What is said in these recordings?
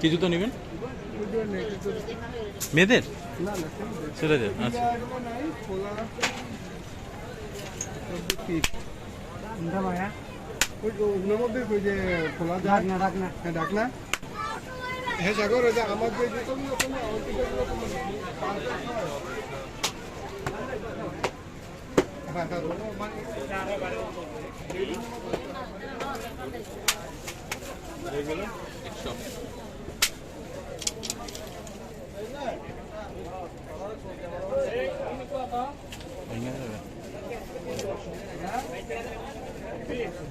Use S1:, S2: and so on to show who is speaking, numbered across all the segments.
S1: কি জুতো নেবেন? মেয়েদের?
S2: ছেলেদের।
S1: আচ্ছা।
S2: মধ্যে ওই যে খোলা যায় হ্যাঁ ডাকনা হ্যাঁ। সাগর ওই যে আমার
S1: ভেঙে যাবে।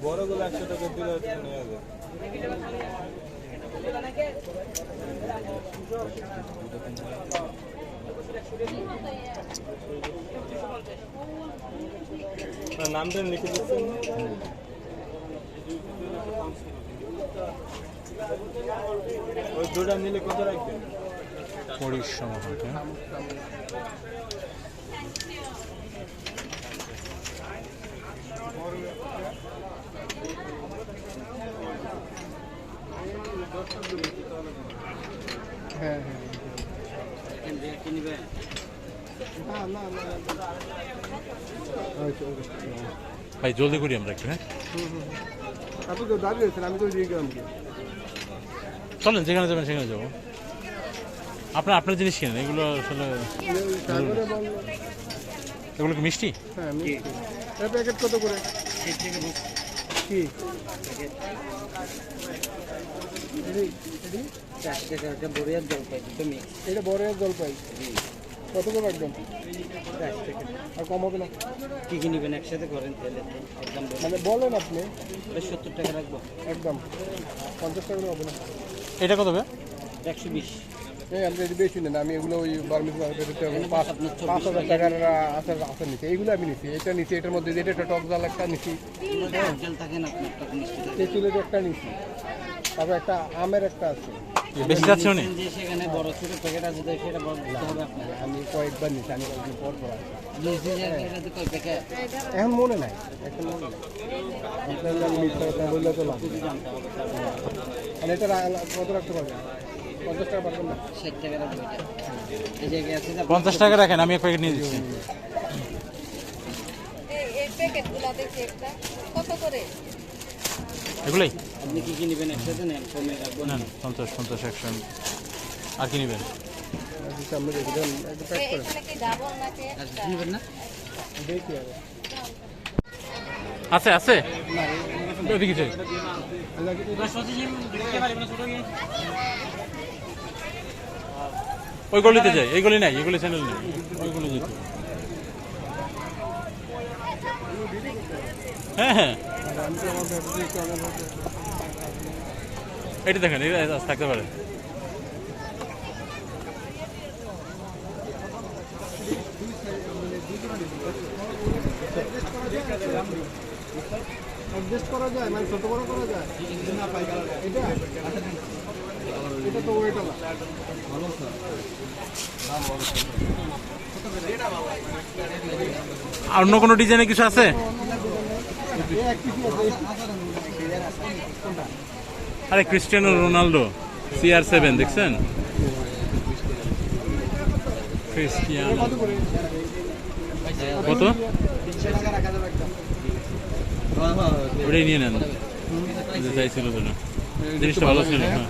S3: বড়গুলো একশো টাকা নিয়ে নামটা লিখে দিচ্ছেন ওই দুটা নিলে কত রাখবেন
S1: পরিশ্রম হবে
S2: হ্যাঁ হ্যাঁ। আচ্ছা, আচ্ছা।
S1: ভাই জলদি করি আমরা একটু হ্যাঁ।
S2: আপনি তো দাঁড়িয়ে আমি তো দিয়ে গেলাম
S1: চলেন যেখানে যাবেন সেখানে যাব। আপনার আপনার জিনিস কিনেন এগুলো আসলে এগুলো কি মিষ্টি?
S2: হ্যাঁ প্যাকেট কত করে? কি? এটি- এটি? এটা বড় এক জলপাই কত করে একদম আর কম হবে না?
S4: কি কি নেবেন একসাথে করেন তাহলে? একদম
S2: মানে বলেন আপনি।
S4: সত্তর টাকা রাখব।
S2: একদম। পঞ্চাশ টাকা করে হবে না?
S1: এটা কত হবে
S4: একশো বিশ।
S2: এই আমি যদি বেশি নেন আমি এগুলো ওই বার্মিস পাঁচ হাজার টাকার আচার আচার নিচ্ছি এইগুলো আমি নিচ্ছি এটা নিচ্ছি এটার মধ্যে যেটা একটা টক জাল একটা
S4: না থাকে
S2: তেঁতুলের একটা নিচ্ছি তারপর একটা আমের একটা আছে।
S1: বেশি যাচ্ছে উনি?
S4: সেখানে বড় ছোট প্যাকেট আছে সেটা বড় দিতে হবে
S2: আমি কয়েকবার নিচ্ছি আমি কয়েকদিন পর পর এখন মনে নাই এখন মনে নাই। আপনার আমি মিথ্যা বললে তো লাভ আর এটা কত রাখতে পারবেন? পঞ্চাশ টাকা পারবেন না?
S4: ষাট টাকা রাখব এটা এই জায়গায় আছে যে আপনার
S1: পঞ্চাশ টাকা রাখেন আমি এক প্যাকেট নিয়ে দিচ্ছি।
S5: এই এই প্যাকেটগুলো দেখি একটা। কত করে?
S1: এগুলোই?
S4: আপনি কি কি নেবেন একসাথে নেন কমে রাখব
S1: না না, পঞ্চাশ পঞ্চাশ একশো আর কি নেবেন?
S4: কিছু
S2: আগে
S1: আছে আছে? যাই। ওই গলিতে যাই এই গলি নাই এই গলি চ্যানেল নেই। ওই গলি যেতে হ্যাঁ হ্যাঁ। এটা দেখেন এটা থাকতে পারে।
S2: অ্যাডজাস্ট করা যায় মানে ছোট বড় করা যায়? এটা? এটা তো ওয়েট আলা
S1: আর অন্য কোনো ডিজাইনে কিছু আছে? আরে ক্রিস্টিয়ানো রোনালদো সিআর সেভেন দেখছেন? ক্রিস্টিয়ানো।
S2: কত?
S1: ওটাই নিয়ে নেন। জিনিসটা ভালো ছিল হ্যাঁ।